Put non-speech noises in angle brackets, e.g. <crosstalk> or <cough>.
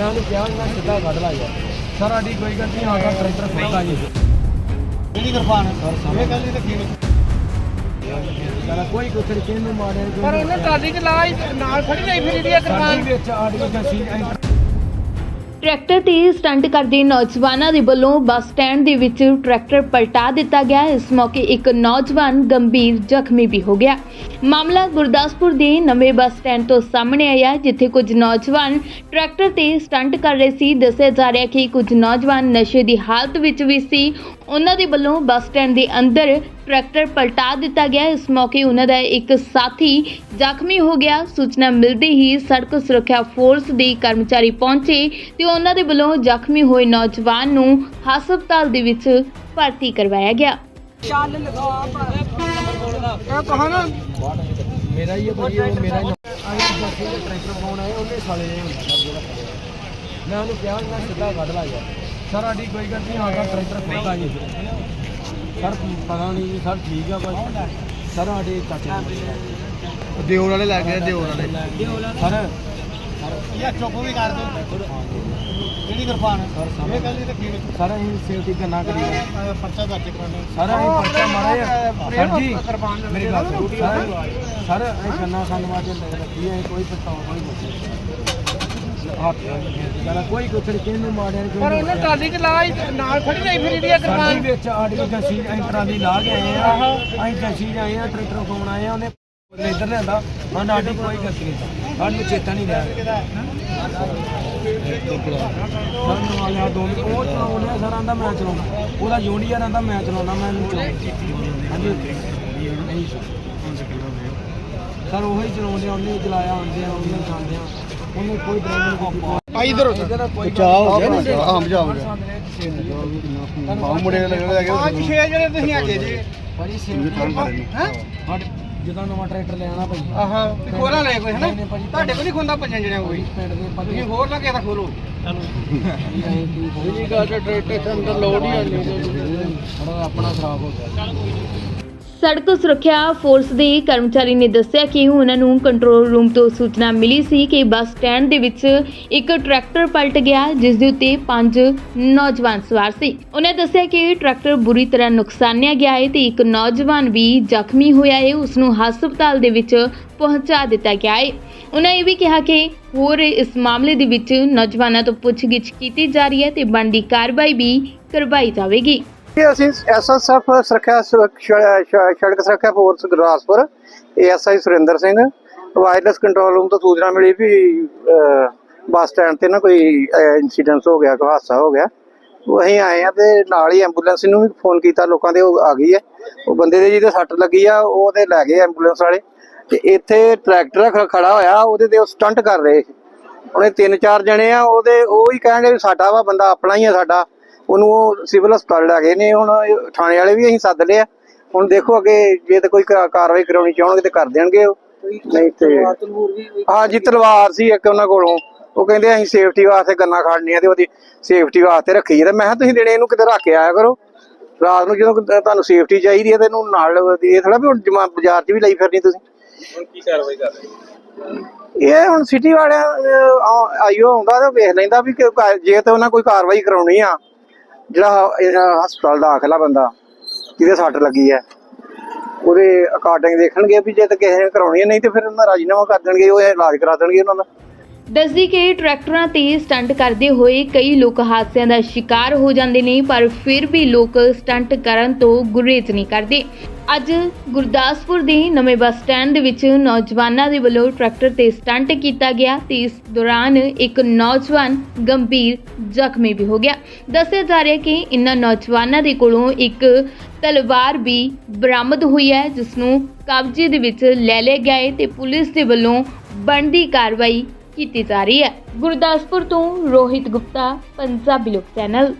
ਮੈਂ ਉਹਨੂੰ ਕਿਹਾ ਮੈਂ ਸਿੱਧਾ ਕੱਢ ਲਾ ਯਾਰ। ਸਰ ਸਾਡੀ ਕੋਈ ਗੱਲ ਨਹੀਂ ਆਗਾ ਟਰੈਕਟਰ ਖੋਲਦਾ ਜੀ ਕਿਹੜੀ ਕਿਰਪਾਨ ਸਰ ਇਹ ਗੱਲ ਨਹੀਂ ਰੱਖੀ ਕਹਿੰਦਾ ਕੋਈ ਕੁਛ ਨਹੀਂ ਕਿਹਨੂੰ ਮਾਰਿਆ ਨੀ, ਪਰ ਉਹਨੇ ਟਰਾਲੀ 'ਚ ਲਾ ਨਾਲ ਖੜੀ ਨਹੀਂ ਫਿਰ ਇਹਦੀ ਕਿਰਪਾਨ ਵਿੱਚ ਆਡੀਓ ਜਾਂ ਸੀ ਟਰੈਕਟਰ ਤੇ ਸਟੰਟ ਕਰਦੇ ਨੌਜਵਾਨਾਂ ਦੇ ਵੱਲੋਂ ਬੱਸ ਸਟੈਂਡ ਦੇ ਵਿੱਚ ਟਰੈਕਟਰ ਪਲਟਾ ਦਿੱਤਾ ਗਿਆ। ਇਸ ਮੌਕੇ ਇੱਕ ਨੌਜਵਾਨ ਗੰਭੀਰ ਜ਼ਖਮੀ ਵੀ ਹੋ ਗਿਆ। ਮਾਮਲਾ ਗੁਰਦਾਸਪੁਰ ਦੇ ਨਵੇਂ ਬੱਸ ਸਟੈਂਡ ਤੋਂ ਸਾਹਮਣੇ ਆਇਆ, ਜਿੱਥੇ ਕੁਝ ਨੌਜਵਾਨ ਟਰੈਕਟਰ ਤੇ ਸਟੰਟ ਕਰ ਰਹੇ ਸੀ। ਦੱਸਿਆ ਜਾ ਰਿਹਾ ਕਿ ਕੁਝ ਨੌਜਵਾਨ ਨਸ਼ੇ ਦੀ ਹਾਲਤ ਵਿੱਚ ਵੀ ਸੀ। ਉਹਨਾਂ ਦੇ ਵੱਲੋਂ ਬੱਸ ਸਟੈਂਡ ਦੇ ਅੰਦਰ ਟਰੈਕਟਰ ਪਲਟਾ ਦਿੱਤਾ ਗਿਆ। ਇਸ ਮੌਕੇ ਉਹਨਾਂ ਦਾ ਇੱਕ ਸਾਥੀ ਜ਼ਖਮੀ ਹੋ ਗਿਆ। ਸੂਚਨਾ ਮਿਲਦੇ ਹੀ ਸੜਕ ਸੁਰੱਖਿਆ ਫੋਰਸ ਦੇ ਕਰਮਚਾਰੀ ਪਹੁੰਚੇ ਤੇ ਉਹਨਾਂ ਦੇ ਵੱਲੋਂ ਜ਼ਖਮੀ ਹੋਏ ਨੌਜਵਾਨ ਨੂੰ ਹਸਪਤਾਲ ਦੇ ਵਿੱਚ ਭਰਤੀ ਕਰਵਾਇਆ ਗਿਆ। ਇਹ ਕਹਾ ਨਾ? ਮੇਰਾ ਹੀ ਹੈ ਭਾਈ ਉਹ ਮੇਰਾ ਹੀ ਆਈ ਜੱਸੀ ਦਾ ਟਰੈਕਟਰ ਫੋਨ ਆਇਆ ਉਹਨੇ ਸਾਲੇ ਨੇ ਹੁੰਦਾ ਸਰ ਜਿਹੜਾ ਮੈਂ ਉਹਨੂੰ ਕਿਹਾ ਮੈਂ ਸਿੱਧਾ ਕੱਢ ਲਾ ਯਾਰ। ਸਰ ਸਾਡੀ ਕੋਈ ਗੱਲ ਨਹੀਂ ਆਗਾ ਟਰੈਕਟਰ ਖੋਲਦਾ ਜੀ ਸਰ ਪਤਾ ਨਹੀਂ ਜੀ ਸਰ ਠੀਕ ਆ ਭਾਈ ਸਰ ਸਾਡੇ ਚਾਚੇ ਨੇ ਦਿਓਰ ਵਾਲੇ ਲੱਗ ਗਏ ਦਿਓਰ ਵਾਲੇ। ਸਰ ਇਹ ਚੁੱਪ ਵੀ ਕਰ ਦੋ। ਕਿਹੜੀ ਕਿਰਪਾਨ ਇਹ ਗੱਲ ਨਹੀਂ ਰੱਖੀ ਸਰ ਅਸੀਂ ਸੇਫਟੀ ਕਰਨਾ ਕਰੀ ਪਰਚਾ ਦਰਜ ਕਰਾਉਣਾ ਸਰ ਅਸੀਂ ਪਰਚਾ ਮਾਰਿਆ। ਸਰ ਜੀ ਮੇਰੀ ਗੱਲ ਸੁਣੋ। ਸਰ ਅਸੀਂ ਕੰਨਾ ਵਾਸਤੇ ਲੈ ਰੱਖੀ ਹੈ ਕੋਈ ਪਛਤਾਵਾ ਕੋਈ ਨਹੀਂ। ਕੋਈ ਕੁਛ ਨਹੀਂ ਕਿਹਨੂੰ ਮਾਰਿਆ ਨੀ, ਪਰ ਉਹਨੇ ਟਰਾਲੀ 'ਚ ਲਾ ਹੀ ਨਾਲ ਖੜੀ ਨਹੀਂ ਫਿਰ ਇਹਦੀ ਇਹ ਸਾਡੀ ਕਿਰਪਾਨ। ਵਿੱਚ ਆਡੀਓ ਜੰਸੀ ਅਸੀਂ ਟਰਾਲੀ ਲਾ ਕੇ ਆਏ ਆ ਅਸੀਂ ਜੰਸੀ ਆਏ ਆ ਟਰੈਕਟਰ ਫੋਨ ਆਏ ਆ ਉਹਨੇ ਇੱਧਰ ਲਿਆਂਦਾ। ਹਾਂ ਸਾਡੀ ਕੋਈ ਗਲਤੀ ਨਹੀਂ ਸਾਨੂੰ ਚੇਤਾ ਨਹੀਂ ਰਿਹਾ। ਸਰ ਨਾਲ ਆ ਦੋ ਉਹ ਚਲਾਉਂਦੇ ਆ ਸਰ ਆਂਦਾ ਮੈਂ ਚਲਾਉਣਾ। ਉਹਦਾ ਜੂਨੀਅਰ ਆਂਦਾ ਮੈਂ ਚਲਾਉਣਾ ਮੈਂ ਨਹੀਂ ਚਲਾਉਣਾ। ਹਾਂਜੀ। ਨਹੀਂ ਸਰ ਉਹੀ ਚਲਾਉਂਦੇ ਆ ਉਹਨੇ ਚਲਾਇਆ ਆਉਂਦੇ ਆ ਉਹਨੇ ਖਾਂਦੇ ਆ। ਉਹਨੇ ਕੋਈ ਡਰਾਈਵਰ ਨਹੀਂ ਆ ਇਧਰ ਹੋ ਕੋਈ ਬਚਾਅ ਹੋ ਗਿਆ ਨਾ? ਹਾਂ, ਬਚਾਅ ਹੋ ਗਿਆ। ਬਾਹੂ ਮੁੰਡੇ ਲੱਗੇ ਲੱਗੇ ਪੰਜ ਛੇ ਜਿਹੜੇ ਤੁਸੀਂ ਹੈਗੇ ਜੀ। ਭਾਜੀ ਇਹ ਸੇਫਟੀ ਨੀ। ਹੈ? ਜਦੋਂ ਨਵਾਂ ਟਰੈਕਟਰ ਲੈਣਾ ਭਾਈ ਆਹਾ ਤੇ ਖੋਲਾ ਲੈ ਕੋਈ ਹਨਾ? ਨਹੀਂ, ਨਹੀਂ। ਤੁਹਾਡੇ ਕੋਲ ਨਹੀਂ ਖੁੰਦਾ ਪੰਜਾਂ ਜਿਹੜਿਆਂ ਕੋਈ? ਦੇ ਤੁਸੀਂ ਹੋਰ ਲੱਗੇ ਤਾਂ ਖੋਲੋ। ਜੀ <laughs> ਗੱਲ ਟਰੈਕਟਰ ਦੇ ਅੰਦਰ ਲੋਡ ਹੀ ਆਣੀ ਆਪਣਾ ਖਰਾਬ ਹੋ ਗਿਆ। ਸੜਕ ਸੁਰੱਖਿਆ ਫੋਰਸ ਦੇ ਕਰਮਚਾਰੀ ਨੇ ਦੱਸਿਆ ਕਿ ਉਹਨਾਂ ਨੂੰ ਕੰਟਰੋਲ ਰੂਮ ਤੋਂ ਸੂਚਨਾ ਮਿਲੀ ਸੀ ਕਿ ਬੱਸ ਸਟੈਂਡ ਦੇ ਵਿੱਚ ਇੱਕ ਟਰੈਕਟਰ ਪਲਟ ਗਿਆ, ਜਿਸ ਦੇ ਉੱਤੇ ਪੰਜ ਨੌਜਵਾਨ ਸਵਾਰ ਸੀ। ਉਹਨੇ ਦੱਸਿਆ ਕਿ ਟਰੈਕਟਰ ਬੁਰੀ ਤਰ੍ਹਾਂ ਨੁਕਸਾਨਿਆ ਗਿਆ ਹੈ ਤੇ ਇੱਕ ਨੌਜਵਾਨ ਵੀ ਜ਼ਖਮੀ ਹੋਇਆ ਹੈ, ਉਸ ਨੂੰ ਹਸਪਤਾਲ ਦੇ ਵਿੱਚ ਪਹੁੰਚਾ ਦਿੱਤਾ ਗਿਆ ਹੈ। ਉਹਨਾਂ ਇਹ ਵੀ ਕਿਹਾ ਕਿ ਹੋਰ ਇਸ ਮਾਮਲੇ ਦੇ ਵਿੱਚ ਨੌਜਵਾਨਾਂ ਤੋਂ ਪੁੱਛਗਿੱਛ ਕੀਤੀ ਜਾ ਰਹੀ ਹੈ ਤੇ ਬਣਦੀ ਕਾਰਵਾਈ ਵੀ ਕਰਵਾਈ ਜਾਵੇਗੀ। ਇਹ ਅਸੀਂ ਐਸਐਸਐਫ ਸੁਰੱਖਿਆ ਸੁਰੱਖ- ਸੜਕ ਸੁਰੱਖਿਆ force Gurdaspur ASI Surinder Singh, wireless control room ਤੋਂ ਸੂਚਨਾ ਮਿਲੀ ਵੀ ਬੱਸ ਸਟੈਂਡ ਤੇ ਨਾ ਕੋਈ ਇਨਸੀਡੈਂਟ ਹੋ ਗਿਆ, ਕੋਈ ਹਾਦਸਾ ਹੋ ਗਿਆ। ਉਹ ਅਸੀਂ ਆਏ ਆ ਤੇ ਨਾਲ ਹੀ ਐਂਬੂਲੈਂਸ ਨੂੰ ਵੀ ਫੋਨ ਕੀਤਾ, ਲੋਕਾਂ ਦੇ ਉਹ ਆ ਗਈ ਹੈ। ਉਹ ਬੰਦੇ ਦੇ ਜਿਹਦੇ ਸੱਟ ਲੱਗੀ ਆ, ਉਹ ਤੇ ਲੈ ਗਏ ਐਂਬੂਲੈਂਸ ਵਾਲੇ। ਤੇ ਇੱਥੇ ਟਰੈਕਟਰ ਖੜਾ ਹੋਇਆ, ਉਹਦੇ ਤੇ ਉਹ ਸਟੰਟ ਕਰ ਰਹੇ ਸੀ। ਉਹਨੇ ਤਿੰਨ ਚਾਰ ਜਣੇ ਆ, ਉਹਦੇ ਉਹ ਹੀ ਕਹਿੰਦੇ ਵੀ ਸਾਡਾ ਵਾ, ਬੰਦਾ ਆਪਣਾ ਹੀ ਆ ਸਾਡਾ। ਉਹਨੂੰ ਉਹ ਸਿਵਲ ਹਸਪਤਾਲ ਲੈ ਗਏ ਨੇ ਹੁਣ ਥਾਣੇ ਵਾਲੇ ਵੀ ਅਸੀਂ ਸੱਦ ਲਿਆ। ਹੁਣ ਦੇਖੋ ਅੱਗੇ ਜੇ ਤੇ ਕੋਈ ਕਾ- ਕਾਰਵਾਈ ਕਰਾਉਣੀ ਚਾਹਣਗੇ ਤੇ ਕਰ ਦੇਣਗੇ ਉਹ। ਨਹੀਂ ਤੇ ਹਾਂ ਜੀ ਤਲਵਾਰ ਸੀ ਇੱਕ ਉਹਨਾਂ ਕੋਲੋਂ। ਉਹ ਕਹਿੰਦੇ ਅਸੀਂ ਸੇਫਟੀ ਵਾਸਤੇ ਗੰਨਾ ਖੜਨੀਆਂ ਤੇ ਉਹਦੀ ਸੇਫਟੀ ਵਾਸਤੇ ਰੱਖੀ ਹੈ ਤੇ ਮੈਂ ਕਿਹਾ ਤੁਸੀਂ ਦਿਨੇ ਇਹਨੂੰ ਕਿਤੇ ਰੱਖ ਕੇ ਆਇਆ ਕਰੋ। ਰਾਤ ਨੂੰ ਜਦੋਂ ਕਿਤੇ ਤੁਹਾਨੂੰ ਸੇਫਟੀ ਚਾਹੀਦੀ ਹੈ ਤੇ ਇਹਨੂੰ ਨਾਲ ਇਹ ਥੋੜਾ ਵੀ ਹੁਣ ਜਮਾ ਬਾਜ਼ਾਰ 'ਚ ਵੀ ਲਈ ਫਿਰਨੀ ਤੁਸੀਂ। ਇਹ ਹੁਣ ਸਿਟੀ ਵਾਲਿਆਂ ਆਈਓ ਆਉਂਦਾ ਤੇ ਵੇਖ ਲੈਂਦਾ ਵੀ ਕਿ ਕਾ- ਜੇ ਤੇ ਉਹਨਾਂ ਕੋਈ ਕਾਰਵਾਈ ਕਰਾਉਣੀ ਆ। ਜਿਹੜਾ ਇਹ ਹਸਪਤਾਲ ਦਾਖਲਾ ਬੰਦਾ, ਜਿਹਦੇ ਸੱਟ ਲੱਗੀ ਹੈ, ਉਹਦੇ ਅਕਾਰਡਿੰਗ ਦੇਖਣਗੇ ਵੀ ਜੇ ਤੇ ਕਿਸੇ ਨੇ ਕਰਾਉਣੀ ਹੈ, ਨਹੀਂ ਤੇ ਫਿਰ ਉਹਨਾਂ ਰਾਜੀਨਾਮਾ ਕਰ ਦੇਣਗੇ, ਉਹ ਇਲਾਜ ਕਰਾ ਦੇਣਗੇ ਉਹਨਾਂ ਦਾ। ਦੱਸਦੀ ਕਿ ਟਰੈਕਟਰਾਂ ਤੇ ਸਟੰਟ ਕਰਦੇ ਹੋਏ ਕਈ ਲੋਕ ਹਾਦਸਿਆਂ ਦਾ ਸ਼ਿਕਾਰ ਹੋ ਜਾਂਦੇ ਨੇ, ਪਰ ਫਿਰ ਵੀ ਲੋਕ ਸਟੰਟ ਕਰਨ ਤੋਂ ਗੁਰੇਜ਼ ਨਹੀਂ ਕਰਦੇ। ਅੱਜ ਗੁਰਦਾਸਪੁਰ ਦੇ ਨਵੇਂ ਬੱਸ ਸਟੈਂਡ ਦੇ ਵਿੱਚ ਨੌਜਵਾਨਾਂ ਦੇ ਵੱਲੋਂ ਟਰੈਕਟਰ ਤੇ ਸਟੰਟ ਕੀਤਾ ਗਿਆ ਤੇ ਇਸ ਦੌਰਾਨ ਇੱਕ ਨੌਜਵਾਨ ਗੰਭੀਰ ਜ਼ਖਮੀ ਵੀ ਹੋ ਗਿਆ। ਦੱਸਿਆ ਜਾ ਰਿਹਾ ਕਿ ਇਨ੍ਹਾਂ ਨੌਜਵਾਨਾਂ ਦੇ ਕੋਲੋਂ ਇੱਕ ਤਲਵਾਰ ਵੀ ਬਰਾਮਦ ਹੋਈ ਹੈ, ਜਿਸ ਨੂੰ ਕਬਜ਼ੇ ਦੇ ਵਿੱਚ ਲੈ ਲਿਆ ਗਿਆ ਹੈ ਤੇ ਪੁਲਿਸ ਦੇ ਵੱਲੋਂ ਬਣਦੀ ਕਾਰਵਾਈ ਕੀਤੀ ਜਾ ਰਹੀ ਹੈ। ਗੁਰਦਾਸਪੁਰ ਤੋਂ ਰੋਹਿਤ ਗੁਪਤਾ, ਪੰਜਾਬੀ ਲੋਕ ਚੈਨਲ।